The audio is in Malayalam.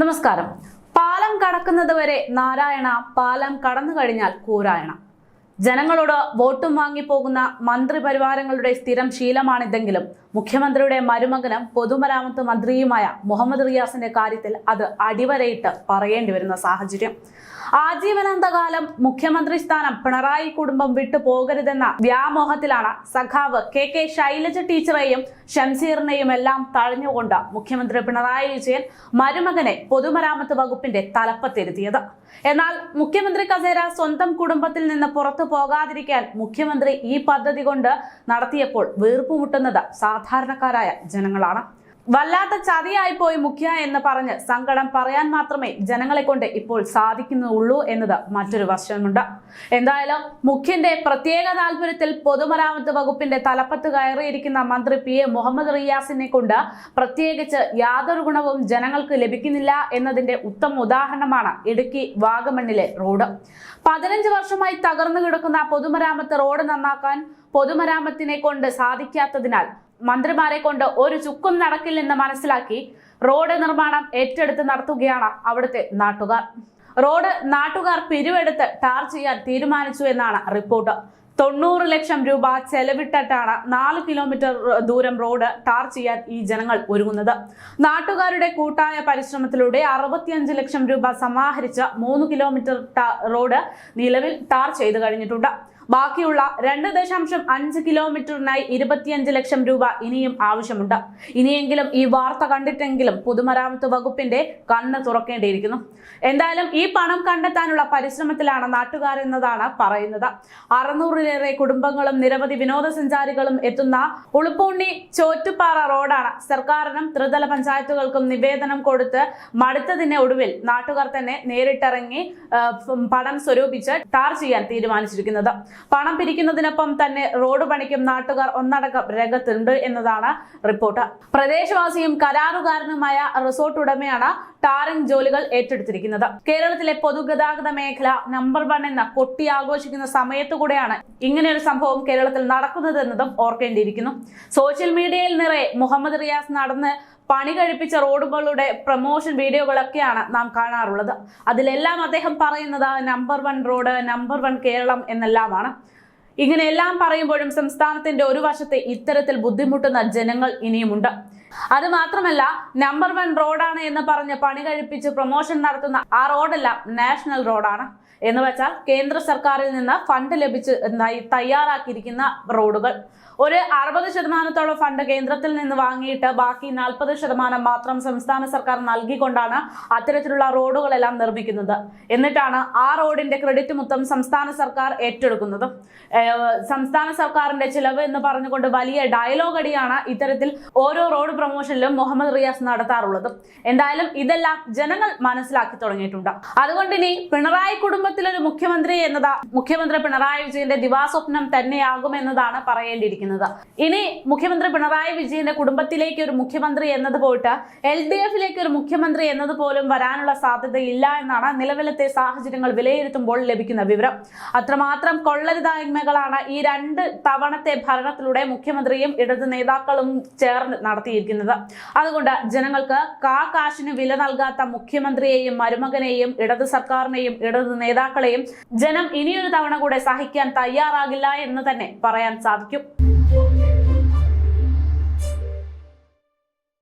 നമസ്കാരം. പാലം കടക്കുന്നത് വരെ നാരായണ പാലം കടന്നു കഴിഞ്ഞാൽ കൂരായണ. ജനങ്ങളോട് വോട്ടും വാങ്ങിപ്പോകുന്ന മന്ത്രിപരിവാരങ്ങളുടെ സ്ഥിരം ശീലമാണിതെങ്കിലും. മുഖ്യമന്ത്രിയുടെ മരുമകനും പൊതുമരാമത്ത് മന്ത്രിയുമായ മുഹമ്മദ് റിയാസിന്റെ കാര്യത്തിൽ അത് അടിവരയിട്ട് പറയേണ്ടി വരുന്ന സാഹചര്യം. ആജീവനാന്തകാലം മുഖ്യമന്ത്രി സ്ഥാനം പിണറായി കുടുംബം വിട്ടു പോകരുതെന്ന വ്യാമോഹത്തിലാണ് സഖാവ് കെ കെ ശൈലജ ടീച്ചറെയും ഷംസീറിനെയും എല്ലാം തഴഞ്ഞുകൊണ്ട് മുഖ്യമന്ത്രി പിണറായി വിജയൻ മരുമകനെ പൊതുമരാമത്ത് വകുപ്പിന്റെ തലപ്പത്തിരുത്തിയത് എന്നാൽ മുഖ്യമന്ത്രി കസേര സ്വന്തം കുടുംബത്തിൽ നിന്ന് പുറത്തു പോകാതിരിക്കാൻ മുഖ്യമന്ത്രി ഈ പദ്ധതി കൊണ്ട് നടത്തിയപ്പോൾ വീർപ്പുമുട്ടുന്നത് സാധാരണക്കാരായ ജനങ്ങളാണ്. വല്ലാത്ത ചതിയായി പോയി മുഖ്യ എന്ന് പറഞ്ഞ് സങ്കടം പറയാൻ മാത്രമേ ജനങ്ങളെ കൊണ്ട് ഇപ്പോൾ സാധിക്കുന്നുള്ളൂ എന്നത് മറ്റൊരു വശമുണ്ട്. എന്തായാലും മുഖ്യന്റെ പ്രത്യേക താല്പര്യത്തിൽ പൊതുമരാമത്ത് വകുപ്പിന്റെ തലപ്പത്ത് കയറിയിരിക്കുന്ന മന്ത്രി പി എ മുഹമ്മദ് റിയാസിനെ കൊണ്ട് പ്രത്യേകിച്ച് യാതൊരു ഗുണവും ജനങ്ങൾക്ക് ലഭിക്കുന്നില്ല എന്നതിന്റെ ഉത്തമ ഉദാഹരണമാണ് ഇടുക്കി വാഗമണ്ണിലെ റോഡ്. പതിനഞ്ച് വർഷമായി തകർന്നു കിടക്കുന്ന പൊതുമരാമത്ത് റോഡ് നന്നാക്കാൻ പൊതുമരാമത്തിനെ കൊണ്ട് സാധിക്കാത്തതിനാൽ മന്ത്രിമാരെ കൊണ്ട് ഒരു ചുക്കും നടക്കില്ലെന്ന് മനസ്സിലാക്കി റോഡ് നിർമ്മാണം ഏറ്റെടുത്ത് നടത്തുകയാണ് അവിടുത്തെ നാട്ടുകാർ. റോഡ് നാട്ടുകാർ പിരിവെടുത്ത് ടാർ ചെയ്യാൻ തീരുമാനിച്ചു എന്നാണ് റിപ്പോർട്ട്. തൊണ്ണൂറ് ലക്ഷം രൂപ ചെലവിട്ടിട്ടാണ് നാല് കിലോമീറ്റർ ദൂരം റോഡ് ടാർ ചെയ്യാൻ ഈ ജനങ്ങൾ ഒരുങ്ങുന്നത്. നാട്ടുകാരുടെ കൂട്ടായ പരിശ്രമത്തിലൂടെ അറുപത്തിയഞ്ച് ലക്ഷം രൂപ സമാഹരിച്ച മൂന്ന് കിലോമീറ്റർ റോഡ് നിലവിൽ ടാർ ചെയ്തു കഴിഞ്ഞിട്ടുണ്ട്. ബാക്കിയുള്ള രണ്ട് ദശാംശം അഞ്ച് കിലോമീറ്ററിനായി ഇരുപത്തിയഞ്ച് ലക്ഷം രൂപ ഇനിയും ആവശ്യമുണ്ട്. ഇനിയെങ്കിലും ഈ വാർത്ത കണ്ടിട്ടെങ്കിലും പൊതുമരാമത്ത് വകുപ്പിന്റെ കണ്ണ് തുറക്കേണ്ടിയിരിക്കുന്നു. എന്തായാലും ഈ പണം കണ്ടെത്താനുള്ള പരിശ്രമത്തിലാണ് നാട്ടുകാർ എന്നതാണ് പറയുന്നത്. അറുന്നൂറിലേറെ കുടുംബങ്ങളും നിരവധി വിനോദസഞ്ചാരികളും എത്തുന്ന ഉളുപ്പൂണ്ണി ചോറ്റുപാറ റോഡാണ് സർക്കാരിനും ത്രിതല പഞ്ചായത്തുകൾക്കും നിവേദനം കൊടുത്ത് മടുത്തതിന് ഒടുവിൽ നാട്ടുകാർ തന്നെ നേരിട്ടിറങ്ങി പണം സ്വരൂപിച്ച് ടാർ ചെയ്യാൻ തീരുമാനിച്ചിരിക്കുന്നത്. പണം പിരിക്കുന്നതിനൊപ്പം തന്നെ റോഡ് പണിക്കും നാട്ടുകാർ ഒന്നടക്കം രംഗത്തുണ്ട് എന്നതാണ് റിപ്പോർട്ട്. പ്രദേശവാസിയും കരാറുകാരനുമായ റിസോർട്ട് ഉടമയാണ് ടാറിംഗ് ജോലികൾ ഏറ്റെടുത്തിരിക്കുന്നത്. കേരളത്തിലെ പൊതുഗതാഗത മേഖല നമ്പർ വൺ എന്ന കൊട്ടി ആഘോഷിക്കുന്ന സമയത്തു കൂടെയാണ് ഇങ്ങനെയൊരു സംഭവം കേരളത്തിൽ നടക്കുന്നതെന്നതും ഓർക്കേണ്ടിയിരിക്കുന്നു. സോഷ്യൽ മീഡിയയിൽ നിറയെ മുഹമ്മദ് റിയാസ് നടന്ന് പണി കഴിപ്പിച്ച റോഡുകളുടെ പ്രൊമോഷൻ വീഡിയോകളൊക്കെയാണ് നാം കാണാറുള്ളത്. അതിലെല്ലാം അദ്ദേഹം പറയുന്നത് number one road number one Keralam എന്നെല്ലാമാണ്. ഇങ്ങനെ എല്ലാം പറയുമ്പോഴും സംസ്ഥാനത്തിന്റെ ഒരു വശത്തെ ഇത്തരത്തിൽ ബുദ്ധിമുട്ടുന്ന ജനങ്ങൾ ഇനിയുമുണ്ട്. അത് മാത്രമല്ല നമ്പർ വൺ റോഡാണ് എന്ന് പറഞ്ഞ് പണി കഴിപ്പിച്ച് പ്രൊമോഷൻ നടത്തുന്ന ആ റോഡെല്ലാം നാഷണൽ റോഡാണ് എന്ന് വെച്ചാൽ കേന്ദ്ര സർക്കാരിൽ നിന്ന് ഫണ്ട് ലഭിച്ച് തയ്യാറാക്കിയിരിക്കുന്ന റോഡുകൾ ഒരു അറുപത് ശതമാനത്തോളം ഫണ്ട് കേന്ദ്രത്തിൽ നിന്ന് വാങ്ങിയിട്ട് ബാക്കി നാൽപ്പത് ശതമാനം മാത്രം സംസ്ഥാന സർക്കാർ നൽകിക്കൊണ്ടാണ് അത്തരത്തിലുള്ള റോഡുകളെല്ലാം നിർമ്മിക്കുന്നത്. എന്നിട്ടാണ് ആ റോഡിന്റെ ക്രെഡിറ്റ് മൊത്തം സംസ്ഥാന സർക്കാർ ഏറ്റെടുക്കുന്നത്. സംസ്ഥാന സർക്കാരിന്റെ ചിലവ് എന്ന് പറഞ്ഞുകൊണ്ട് വലിയ ഡയലോഗ് അടിയാണ് ഇത്തരത്തിൽ ഓരോ റോഡ് പ്രൊമോഷനിലും മുഹമ്മദ് റിയാസ് നടത്താറുള്ളത്. എന്തായാലും ഇതെല്ലാം ജനങ്ങൾ മനസ്സിലാക്കി തുടങ്ങിയിട്ടുണ്ട്. അതുകൊണ്ട് ഇനി പിണറായി കുടുംബത്തിലൊരു മുഖ്യമന്ത്രി എന്നത് മുഖ്യമന്ത്രി പിണറായി വിജയന്റെ ദിവാസ്വപ്നം തന്നെയാകുമെന്നതാണ് പറയേണ്ടിയിരിക്കുന്നത്. ഇനി മുഖ്യമന്ത്രി പിണറായി വിജയന്റെ കുടുംബത്തിലേക്ക് ഒരു മുഖ്യമന്ത്രി എന്നത് പോയിട്ട് എൽ ഡി എഫിലേക്ക് ഒരു മുഖ്യമന്ത്രി എന്നത് പോലും വരാനുള്ള സാധ്യതയില്ല എന്നാണ് നിലവിലത്തെ സാഹചര്യങ്ങൾ വിലയിരുത്തുമ്പോൾ ലഭിക്കുന്ന വിവരം. അത്രമാത്രം കൊള്ളരുതായ്മകളാണ് ഈ രണ്ട് തവണത്തെ ഭരണത്തിലൂടെ മുഖ്യമന്ത്രിയും ഇടത് നേതാക്കളും ചേർന്ന് നടത്തിയിരിക്കുന്നത്. അതുകൊണ്ട് ജനങ്ങൾക്ക് കാ കാശിന് വില നൽകാത്ത മുഖ്യമന്ത്രിയെയും മരുമകനെയും ഇടത് സർക്കാരിനെയും ഇടത് നേതാക്കളെയും ജനം ഇനിയൊരു തവണ കൂടെ സഹിക്കാൻ തയ്യാറാകില്ല എന്ന് തന്നെ പറയാൻ സാധിക്കും.